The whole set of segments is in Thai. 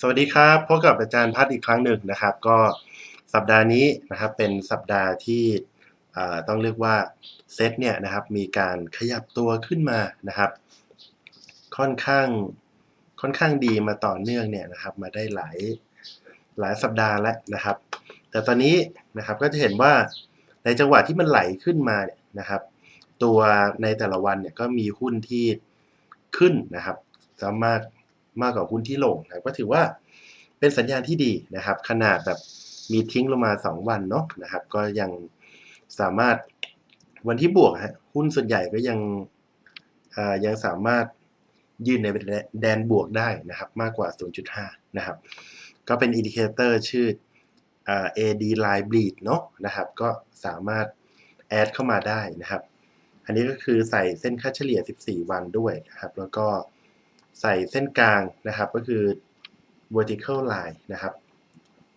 สวัสดีครับพบกับอาจารย์พัฒน์อีกครั้งหนึ่งนะครับ ก็สัปดาห์นี้นะครับเป็นสัปดาห์ที่ต้องเรียกว่าเซตเนี่ยนะครับมีการขยับตัวขึ้นมานะครับ ค่อนข้างค่อนข้างดีมาต่อเนื่องเนี่ยนะครับ มาได้หลายหลายสัปดาห์แล้วนะครับ แต่ตอนนี้นะครับก็จะเห็นว่าในจังหวะที่มันไหลขึ้นมาเนี่ยนะครับ ตัวในแต่ละวันเนี่ยก็มีหุ้นที่ขึ้นนะครับสามารถ มากกว่าหุ้นที่ลงนะก็ถือว่าเป็นสัญญาณที่ดีนะครับ ขนาดแบบมีทิ้งลงมา 2 วันเนาะนะครับ ก็ยังสามารถวันที่บวกฮะหุ้นส่วนใหญ่ก็ยังยังสามารถยืนในแดนบวกได้นะครับ มากกว่า 0.5 นะครับ ก็เป็นอินดิเคเตอร์ชื่อ AD line bleed เนาะนะครับ ก็สามารถแอดเข้ามาได้นะครับ อันนี้ก็คือใส่เส้นค่าเฉลี่ย 14 วันด้วยนะครับ แล้วก็ ใส่เส้นกลางนะครับก็คือ vertical line นะครับ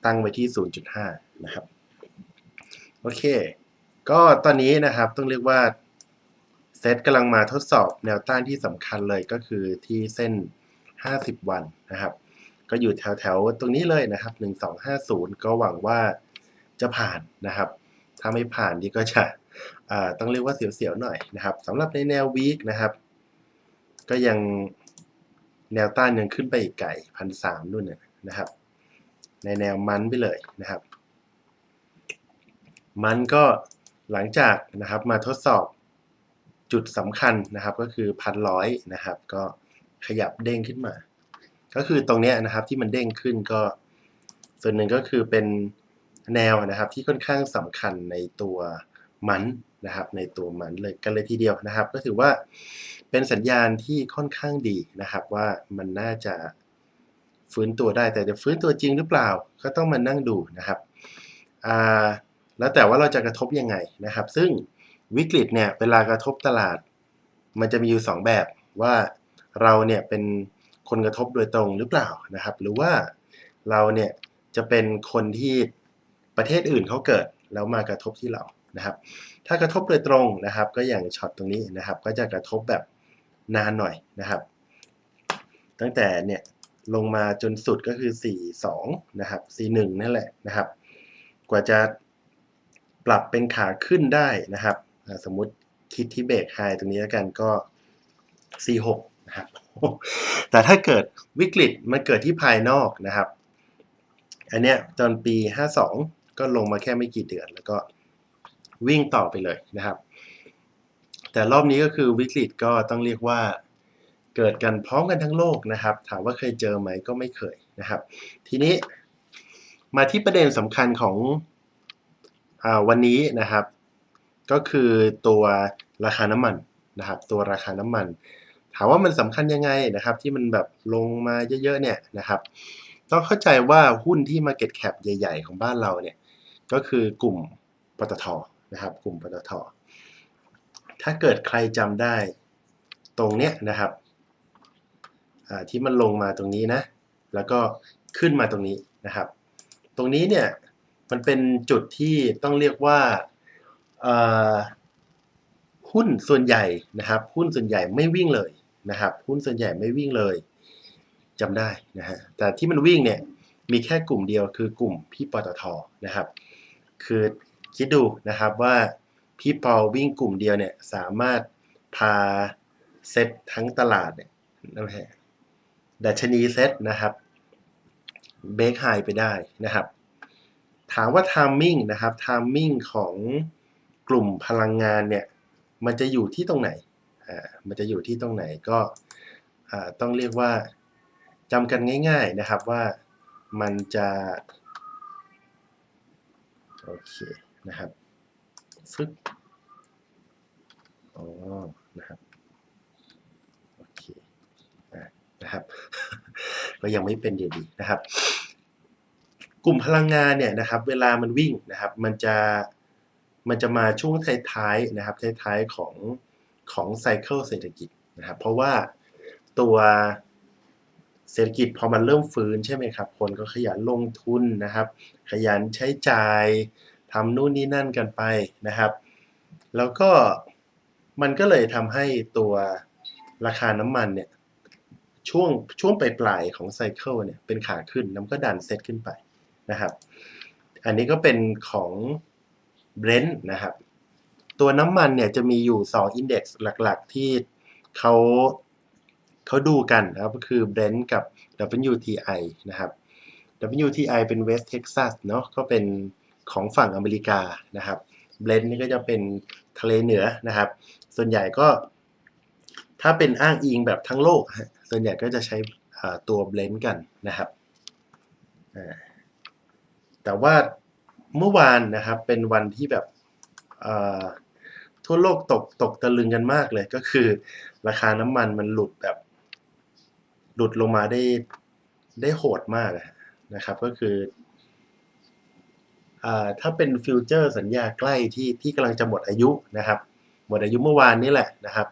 ตั้งไว้ที่ 0.5 นะครับ โอเค ก็ตอนนี้นะครับต้องเรียกว่าเซตกำลังมาทดสอบแนวต้านที่สำคัญเลยก็คือที่เส้น 50 วันนะครับ ก็อยู่แถวๆ ตรงนี้เลยนะครับ 1250 ก็หวังว่าจะผ่านนะครับ ถ้าไม่ผ่านนี่ก็จะต้องเรียกว่าเสียวๆหน่อยนะครับสำหรับในแนววีคนะครับ ก็ยัง แนวต้านยังขึ้นไปอีกไก่พันสามนู่นน่ะนะครับ ในแนวมันไปเลยนะครับ มันก็หลังจากนะครับมาทดสอบจุดสำคัญนะครับก็คือพันร้อยนะครับ ก็ขยับเด้งขึ้นมา ก็คือตรงนี้นะครับที่มันเด้งขึ้นก็ส่วนหนึ่งก็คือเป็นแนวนะครับที่ค่อนข้างสำคัญในตัว มันนะครับในตัวมันเลยกันเลยทีเดียวนะครับ ก็ถือว่าเป็นสัญญาณที่ค่อนข้างดีนะครับ ว่ามันน่าจะฟื้นตัวได้แต่จะฟื้นตัวจริงหรือเปล่า ก็ต้องมานั่งดูนะครับแล้วแต่ว่าเราจะกระทบยังไงนะครับ ซึ่งวิกฤตเนี่ยเวลากระทบตลาด มันจะมีอยู่สองแบบว่าเราเนี่ยเป็นคนกระทบโดยตรงหรือเปล่านะครับ หรือว่าเราเนี่ยจะเป็นคนที่ประเทศอื่นเขาเกิด แล้วมากระทบที่เรา นะครับ ถ้ากระทบโดยตรงนะครับ ก็อย่างช็อตตรงนี้นะครับ ก็จะกระทบแบบนานหน่อยนะครับ ตั้งแต่เนี่ยลงมาจนสุดก็คือ 42 นะครับ 41 นั่นแหละนะครับ กว่าจะปรับเป็นขาขึ้นได้นะครับ สมมุติคิดที่เบรกไฮตรงนี้แล้วกันก็ 46 นะครับ แต่ถ้าเกิดวิกฤตมันเกิดที่ภายนอกนะครับ อันเนี้ยตอนปี 52 ก็ลงมาแค่ไม่กี่เดือนแล้วก็ วิ่งต่อไปเลยนะครับ แต่รอบนี้ก็คือวิกฤตก็ต้องเรียกว่าเกิดกันพร้อมกันทั้งโลกนะครับ ถามว่าเคยเจอไหมก็ไม่เคยนะครับ ทีนี้มาที่ประเด็นสำคัญของอวันนี้นะครับ ก็คือตัวราคาน้ำมันนะครับ ตัวราคาน้ำมัน ถามว่ามันสำคัญยังไงนะครับ ที่มันแบบลงมาเยอะๆเนี่ยนะครับต้องเข้าใจว่าหุ้นที่ Market Cap ใหญ่ ๆ ของบ้านเราเนี่ย ก็คือกลุ่มปตท นะครับ กลุ่มปตทถ้าเกิดใครจำได้ตรงเนี้ยนะครับที่มันลงมาตรงนี้นะ แล้วก็ขึ้นมาตรงนี้นะครับ ตรงนี้เนี่ยมันเป็นจุดที่ต้องเรียกว่าหุ้นส่วนใหญ่นะครับ หุ้นส่วนใหญ่ไม่วิ่งเลยนะครับ หุ้นส่วนใหญ่ไม่วิ่งเลยจำได้นะฮะแต่ที่มันวิ่งเนี่ยมีแค่กลุ่มเดียวคือกลุ่มพี่ปตทนะครับ คือ คิดดูนะครับว่าพี่ปอวิ่งกลุ่มเดียวเนี่ยสามารถพาเซ็ตทั้งตลาดเนี่ยนั่นแหละดัชนีเซ็ตนะครับเบรกไฮไปได้นะครับ ถามว่าทามมิ่งนะครับทามมิ่งของกลุ่มพลังงานเนี่ยมันจะอยู่ที่ตรงไหนอ่ามันจะอยู่ที่ตรงไหนก็อ่าต้องเรียกว่าจำกันง่าย ๆนะครับว่ามันจะโอเค นะครับฟึกอ๋อนะครับโอเคอะนะครับ ก็ยังไม่เป็นเดียดีนะครับ กลุ่มพลังงานเนี่ยนะครับ เวลามันวิ่งนะครับ มันจะมันจะมาช่วงท้ายๆนะครับท้ายๆของของไซเคิลเศรษฐกิจนะครับ เพราะว่าตัวเศรษฐกิจพอมันเริ่มฟื้นใช่ไหมครับ คนก็ขยันลงทุนนะครับ ขยันใช้จ่าย ทำนู่นนี่นั่นกันไปนะครับ แล้วก็มันก็เลยทำให้ตัวราคาน้ำมันเนี่ยช่วงช่วงปลายๆของไซเคิลเนี่ยเป็นขาขึ้นแล้วมันก็ดันเซตขึ้นไปนะครับ อันนี้ก็เป็นของ Brent นะครับ ตัวน้ำมันเนี่ยจะมีอยู่2อินเด็กซ์หลักๆ ที่เขาเขาดูกันนะครับก็คือ Brent กับ WTI นะครับ WTI เป็น West Texas เนาะก็เป็น ของฝั่งอเมริกานะครับ Brent นี่ก็จะเป็นทะเลเหนือนะครับ ส่วนใหญ่ก็ ถ้าเป็นอ้างอิงแบบทั้งโลก ส่วนใหญ่ก็จะใช้ตัว Blend กันนะครับแต่ว่าเมื่อวานนะครับเป็นวันที่แบบทั่วโลกตกตกตะลึงกันมากเลยก็คือ ราคาน้ำมันมันหลุดแบบ หลุดลงมาได้ได้โหดมากนะครับ ก็คือ ถ้าเป็นฟิวเจอร์สัญญาใกล้ที่ที่กำลังจะหมดอายุนะครับ หมดอายุเมื่อวานนี้แหละนะครับ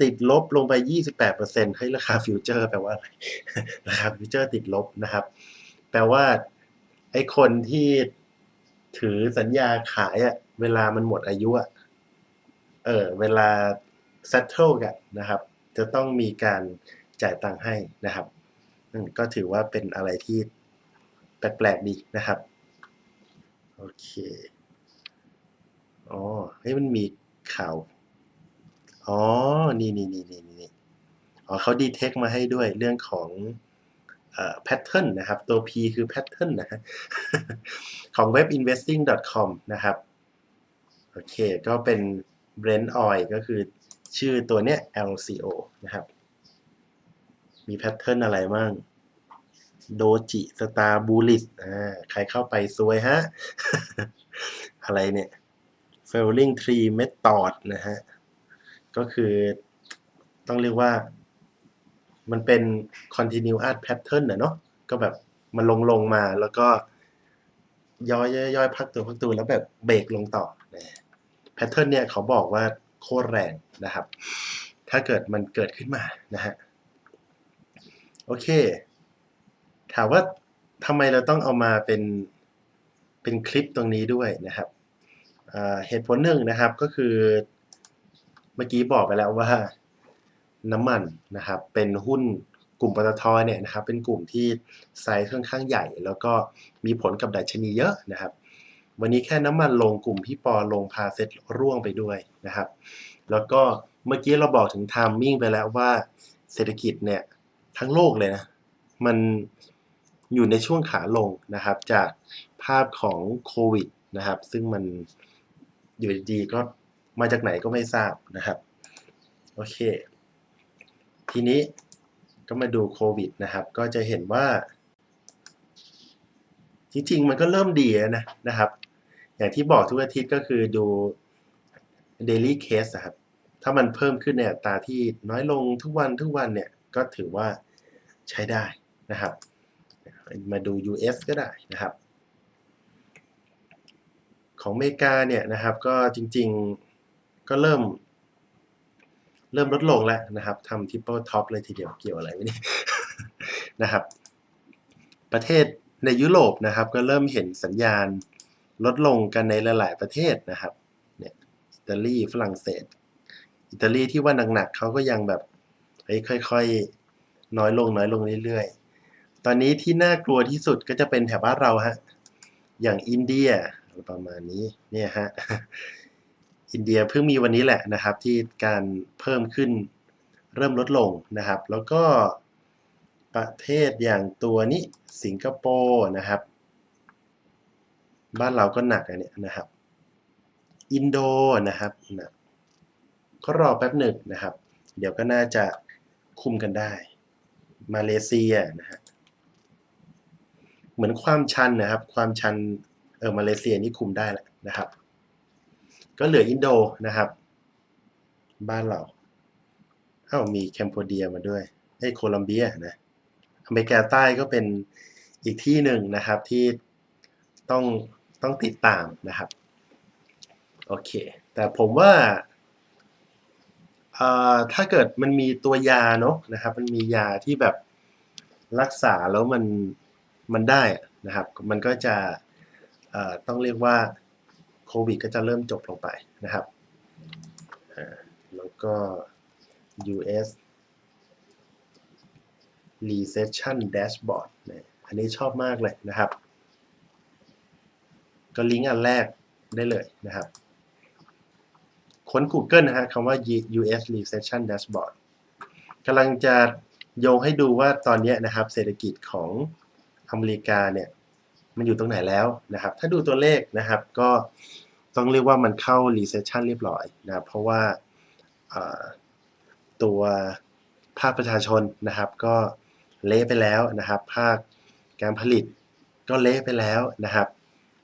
ติดลบลงไป 28%ให้ราคาฟิวเจอร์แปลว่าอะไรราคาฟิวเจอร์ติดลบนะครับ แปลว่าไอ้คนที่ถือสัญญาขายอะเวลามันหมดอายุอะเออเวลา settle กันนะครับ จะต้องมีการจ่ายตังค์ให้นะครับก็ถือว่าเป็นอะไรที่ แปลกๆดีนะครับ โอเค อ๋อ เฮ้ยมันมีข่าว อ๋อ นี่นี่นี่นี่นี่อ๋อเขาดีเทคมาให้ด้วยเรื่องของเอ่อ pattern นะครับ ตัว P คือ pattern นะฮะของ webinvesting.com นะครับ โอเค ก็เป็น Brent Oil ก็คือชื่อตัวเนี้ย LCO นะครับ มี pattern อะไรมั่ง โดจิสตาร์บูลิสอ่าใครเข้าไปซวยฮะ อะไรเนี่ย failing tree method นะฮะ ก็คือต้องเรียกว่า มันเป็น continuous pattern นะเนาะก็แบบมันลงลงมาแล้วก็ย่อยย่อยพักตัวพักตัวแล้วแบบเบรกลงต่อนะแพทเทิร์นเนี่ยเขาบอกว่าโคตรแรงนะครับ ถ้าเกิดมันเกิดขึ้นมานะฮะ โอเค ถามว่าทำไมเราต้องเอามาเป็นเป็นคลิปตรงนี้ด้วยนะครับเหตุผลหนึ่งนะครับก็คือเมื่อกี้บอกไปแล้วว่าน้ำมันนะครับเป็นหุ้นกลุ่มปตทเนี่ยนะครับเป็นกลุ่มที่ไซส์ค่อนข้างใหญ่ แล้วก็มีผลกับดัชนีเยอะนะครับ วันนี้แค่น้ำมันลงกลุ่มพี่ปอลงพาเซ็ตร่วงไปด้วยนะครับ แล้วก็เมื่อกี้เราบอกถึงไทามมิ่งไปแล้วว่าเศรษฐกิจเนี่ยทั้งโลกเลยนะมัน อยู่ในช่วงขาลงนะครับ จากภาพของโควิดนะครับ ซึ่งมันอยู่ดีๆก็มาจากไหนก็ไม่ทราบนะครับ โอเค ทีนี้ก็มาดูโควิดนะครับ ก็จะเห็นว่า จริงๆ มันก็เริ่มดีแล้วนะนะครับ อย่างที่บอกทุกอาทิตย์ก็คือดู daily case อะครับ ถ้ามันเพิ่มขึ้นในอัตราที่น้อยลงทุกวันทุกวันเนี่ย ก็ถือว่าใช้ได้นะครับ มาดู US ก็ได้นะครับ ของอเมริกาเนี่ยนะครับก็จริงๆก็เริ่ม เริ่มลดลงแล้วนะครับทำ triple top เลยทีเดียวเกี่ยวอะไรไม่นี่นะครับ ประเทศในยุโรปนะครับ ก็เริ่มเห็นสัญญาณลดลงกันในหลายๆประเทศนะครับเนี่ยอิตาลีฝรั่งเศส อิตาลีที่ว่าหนักๆเขาก็ยังแบบเฮ้ค่อยๆน้อยลงน้อยลงเรื่อยๆ ตอนนี้ที่น่ากลัวที่สุดก็จะเป็นแถบบ้านเราฮะ อย่างอินเดียประมาณนี้เนี่ยฮะ อินเดียเพิ่งมีวันนี้แหละนะครับ ที่การเพิ่มขึ้นเริ่มลดลงนะครับ แล้วก็ประเทศอย่างตัวนี้สิงคโปร์นะครับ บ้านเราก็หนักอันเนี้ยนะครับ อินโดนะครับนะก็รอแป๊บหนึ่งนะครับ เดี๋ยวก็น่าจะคุมกันได้ มาเลเซียนะฮะ เหมือนความชันนะครับ ความชันเออมาเลเซียนี่คุมได้แหละนะครับ ก็เหลืออินโดนะครับ บ้านเราเอ้ามีแคมโปเดียมาด้วยไอ้โคลัมเบียนะอเมริกาใต้ก็เป็นอีกที่หนึ่งนะครับที่ต้องต้องติดตามนะครับโอเค แต่ผมว่าถ้าเกิดมันมีตัวยาเนาะนะครับ มันมียาที่แบบรักษาแล้วมัน มันได้นะครับ มันก็จะต้องเรียกว่าโควิดก็จะเริ่มจบลงไปนะครับ แล้วก็ US recession dashboard นี่ยอันนี้ชอบมากเลยนะครับ ก็ลิงก์อันแรกได้เลยนะครับ ค้น Google นะฮะคำว่า US recession dashboard กำลังจะโยงให้ดูว่าตอนนี้นะครับ เศรษฐกิจของ อเมริกาเนี่ยมันอยู่ตรงไหนแล้วนะครับ ถ้าดูตัวเลขนะครับก็ต้องเรียกว่ามันเข้า recession เรียบร้อยนะครับเพราะว่าตัวภาคประชาชนนะครับ ก็เละไปแล้วนะครับ ภาคการผลิตก็เละไปแล้วนะครับ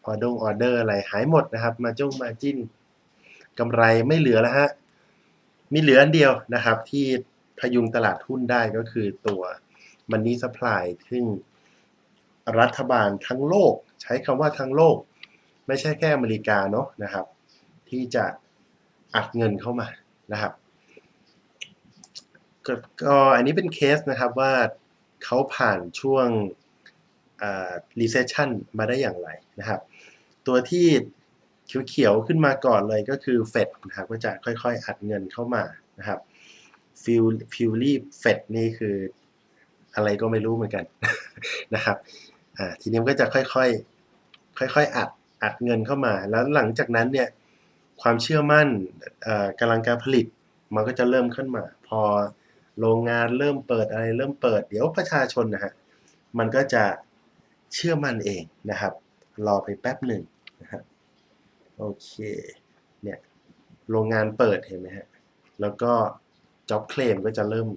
ออดงออเดอร์อะไรหายหมดนะครับ มาจ้งมาจิ้นกำไรไม่เหลือแล้วฮะมีเหลืออันเดียวนะครับ ที่พยุงตลาดหุ้นได้ก็คือตัวมันนี่สปายซึ่ง รัฐบาลทั้งโลก ใช้คำว่าทั้งโลก ไม่ใช่แค่อเมริกาเนาะนะครับ ที่จะอัดเงินเข้ามานะครับกก็อันนี้เป็นเคสนะครับว่าเขาผ่านช่วงอ่า recession มาได้อย่างไรนะครับ ตัวที่เขียวๆขึ้นมาก่อนเลยก็คือเฟดนะครับก็จะค่อยๆ อัดเงินเข้ามานะครับฟิลฟิลลี่เฟดนี่คืออะไรก็ไม่รู้เหมือนกันนะครับ อ่าทีนี้มันก็จะค่อยๆค่อยๆอัดอัดเงินเข้ามา แล้วหลังจากนั้นเนี่ยความเชื่อมั่นกำลังการผลิตมันก็จะเริ่มขึ้นมา พอโรงงานเริ่มเปิดอะไรเริ่มเปิด เดี๋ยวประชาชนนะฮะมันก็จะเชื่อมั่นเองนะครับ รอไปแป๊บหนึ่งนะครับโอเคเนี่ยโรงงานเปิดเห็นไหมฮะแล้วก็ job claim ก็จะเริ่ม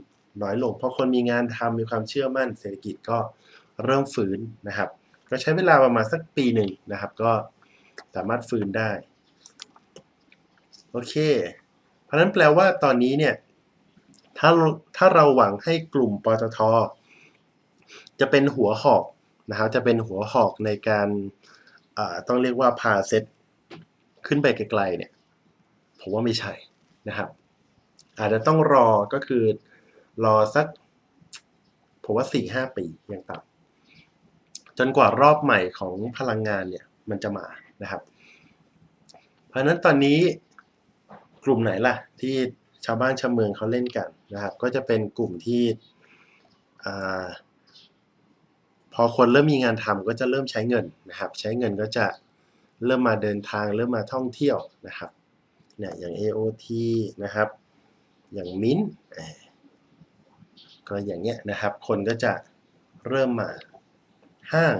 น้อยลง เพราะคนมีงานทำมีความเชื่อมั่นเศรษฐกิจก็ เริ่มฟื้นนะครับ ก็ใช้เวลาประมาณสักปีหนึ่งนะครับ ก็สามารถฟื้นได้ โอเค เพราะนั้นแปลว่าตอนนี้เนี่ยถ้าถ้าเราหวังให้กลุ่มปตท จะเป็นหัวหอกนะครับจะเป็นหัวหอกในการต้องเรียกว่าพาเซตขึ้นไปไกลๆเนี่ยผมว่าไม่ใช่นะครับ อาจจะต้องรอก็คือรอสักผมว่าสี่ห้าปียังต่ำ นกว่ารอบใหม่ของพลังงานเนี่ยมันจะมานะครับ เพราะฉะนั้นตอนนี้กลุ่มไหนล่ะ ที่ชาวบ้านชาวเมืองเขาเล่นกันนะครับ ก็จะเป็นกลุ่มที่อพอคนเริ่มมีงานทำก็จะเริ่มใช้เงินนะครับ ใช้เงินก็จะเริ่มมาเดินทางเริ่มมาท่องเที่ยวนะครับเนี่ยอย่าง AOT นะครับ อย่างมิ้นก็อย่างเงี้ยนะครับ คนก็จะเริ่มมา ห้าง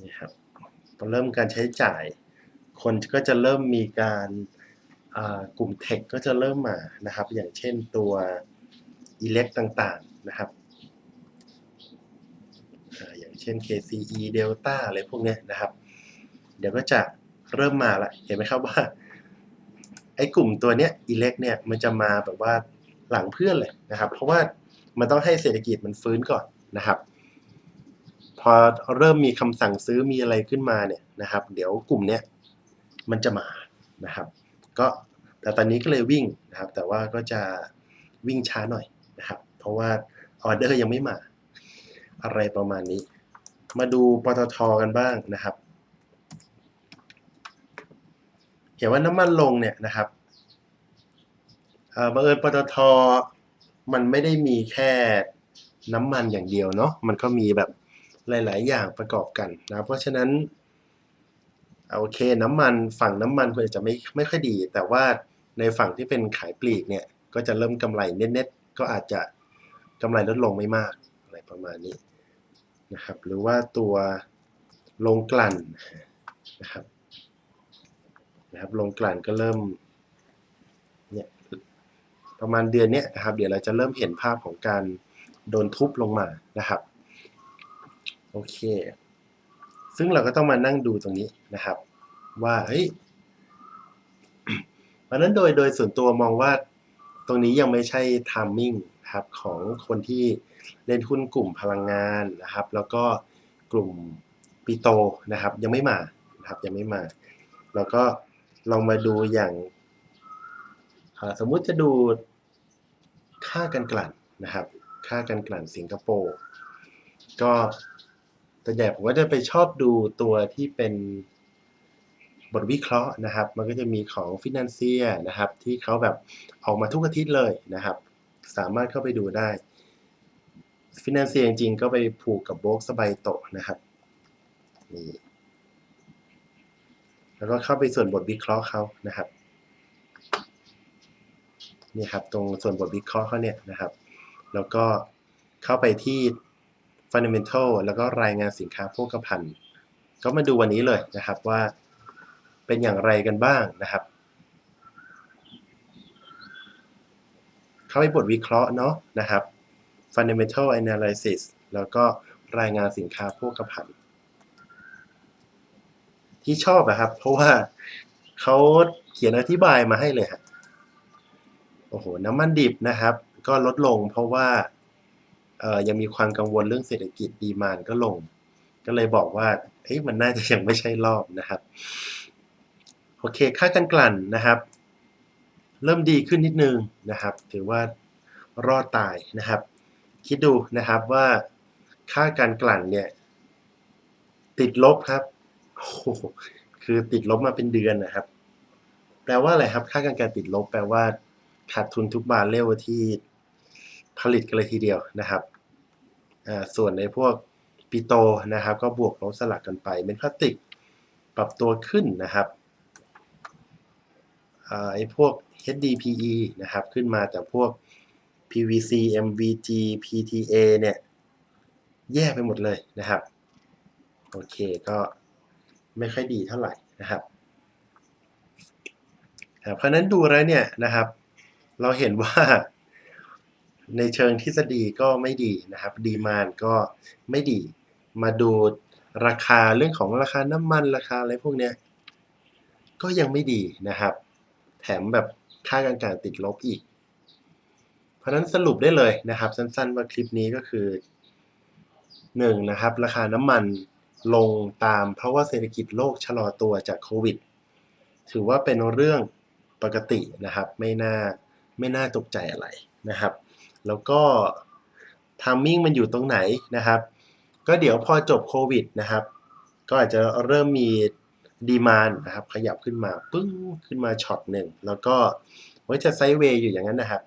นี่ครับพอเริ่มการใช้จ่าย คนก็จะเริ่มมีการอ่ากลุ่มเทคก็จะเริ่มมานะครับ อย่างเช่นตัวอิเล็กต่างๆนะครับอ่าอย่างเช่น KCE Delta อะไรพวกนี้นะครับ เดี๋ยวก็จะเริ่มมาละเห็นไหมครับว่า ไอ้กลุ่มตัวเนี้ยอิเล็กเนี่ยมันจะมาแบบว่าหลังเพื่อนเลยนะครับ เพราะว่า มันต้องให้เศรษฐกิจมันฟื้นก่อนนะครับ พอเริ่มมีคำสั่งซื้อมีอะไรขึ้นมาเนี่ยนะครับ เดี๋ยวกลุ่มเนี้ยมันจะมานะครับ ก็แต่ตอนนี้ก็เลยวิ่งนะครับ แต่ว่าก็จะวิ่งช้าหน่อยนะครับ เพราะว่าออเดอร์ยังไม่มา อะไรประมาณนี้ มาดูปตทกันบ้างนะครับ เห็นว่าน้ำมันลงเนี่ยนะครับเออบังเอิญปตท มันไม่ได้มีแค่น้ำมันอย่างเดียวเนาะมันก็มีแบบหลาย ๆ อย่างประกอบกันนะเพราะฉะนั้นโอเคน้ำมันฝั่งน้ำมันควรจะไม่ไม่ค่อยดี แต่ว่าในฝั่งที่เป็นขายปลีกเนี่ยก็จะเริ่มกำไรเน็ตๆก็อาจจะกำไรลดลงไม่มากอะไรประมาณนี้นะครับหรือว่าตัวโรงกลั่นนะครับนะครับโรงกลั่นก็เริ่ม ประมาณเดือนนี้นะครับ เดี๋ยวเราจะเริ่มเห็นภาพของการโดนทุบลงมานะครับ โอเค ซึ่งเราก็ต้องมานั่งดูตรงนี้นะครับ ว่าเฮ้ยเพราะนั้นโดยโดยส่วนตัวมองว่าตรงนี้ยังไม่ใช่ทามมิ่งครับของคนที่เล่นหุ้นกลุ่มพลังงานนะครับ แล้วก็กลุ่มปิโตนะครับ ยังไม่มานะครับยังไม่มา แล้วก็ลองมาดูอย่าง สมมุติจะดูค่ากันกลั่นนะครับ ค่ากันกลั่นสิงคโปร์ก็ตัวใหญ่ผมก็จะไปชอบดูตัวที่เป็นบทวิเคราะห์นะครับ มันก็จะมีของฟินแลนเซียนะครับ ที่เขาแบบออกมาทุกอาทิตย์เลยนะครับ สามารถเข้าไปดูได้ฟินแลนเซียจริงๆก็ไปผูกกับโบกสบายโตนะครับนี่แล้วก็เข้าไปส่วนบทวิเคราะห์เขานะครับ นี่ครับตรงส่วนบทวิเคราะห์เขาเนี่ยนะครับ แล้วก็เข้าไปที่ fundamental แล้วก็รายงานสินค้าโภคภัณฑ์ ก็มาดูวันนี้เลยนะครับว่าเป็นอย่างไรกันบ้างนะครับ เข้าไปบทวิเคราะห์เนาะนะครับ fundamental analysis แล้วก็รายงานสินค้าโภคภัณฑ์ ที่ชอบอะครับ เพราะว่าเขาเขียนอธิบายมาให้เลยฮะ โอ้โหน้ำมันดิบนะครับ ก็ลดลงเพราะว่าเออยังมีความกังวลเรื่องเศรษฐกิจดีมานก็ลง ก็เลยบอกว่าเฮ้ยมันน่าจะยังไม่ใช่รอบนะครับ โอเค ค่าการกลั่นนะครับ เริ่มดีขึ้นนิดนึงนะครับ ถือว่ารอดตายนะครับ คิดดูนะครับว่าค่าการกลั่นเนี่ย ติดลบครับโอ้โหคือติดลบมาเป็นเดือนนะครับ แปลว่าอะไรครับ ค่าการกลั่นติดลบแปลว่า ขาดทุนทุกบาร์เรลที่ผลิตกันเลยทีเดียวนะครับ ส่วนในพวกปิโตนะครับ ก็บวกลบสลักกันไป เป็นพลาสติกปรับตัวขึ้นนะครับไอ้พวก HDPE นะครับ ขึ้นมาแต่พวก PVC MVG PTA เนี่ย แย่ไปหมดเลยนะครับ โอเคก็ไม่ค่อยดีเท่าไหร่นะครับ เพราะฉะนั้นดูแล้วเนี่ยนะครับ เราเห็นว่า ในเชิงทฤษฎีก็ไม่ดีนะครับ ดีมานก็ไม่ดี มาดูราคาเรื่องของราคาน้ำมันราคาอะไรพวกเนี้ย ก็ยังไม่ดีนะครับ แถมแบบค่ากลางๆติดลบอีก เพราะฉะนั้นสรุปได้เลยนะครับ สั้นๆว่าคลิปนี้ก็คือหนึ่งนะครับ ราคาน้ำมันลงตามเพราะว่าเศรษฐกิจโลกชะลอตัวจากโควิด ถือว่าเป็นเรื่องปกตินะครับ ไม่น่า ไม่น่าตกใจอะไรนะครับ แล้วก็ทามมิ่งมันอยู่ตรงไหนนะครับ ก็เดี๋ยวพอจบโควิดนะครับ ก็อาจจะเริ่มมีดีมานนะครับ ขยับขึ้นมาปึ้งขึ้นมาช็อตหนึ่งแล้วก็ไว้จะไซด์เวย์อยู่อย่างนั้นนะครับ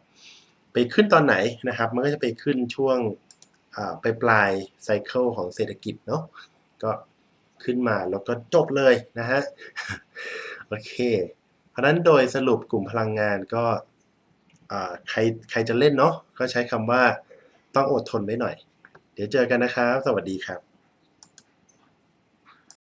ไปขึ้นตอนไหนนะครับ มันก็จะไปขึ้นช่วงไปปลายไซเคิลของเศรษฐกิจเนาะก็ขึ้นมาแล้วก็จบเลยนะฮะ โอเค เพราะนั้นโดยสรุปกลุ่มพลังงานก็ ใครใครจะเล่นเนาะก็ใช้คำว่าต้องอดทนไว้หน่อย เดี๋ยวเจอกันนะครับ สวัสดีครับ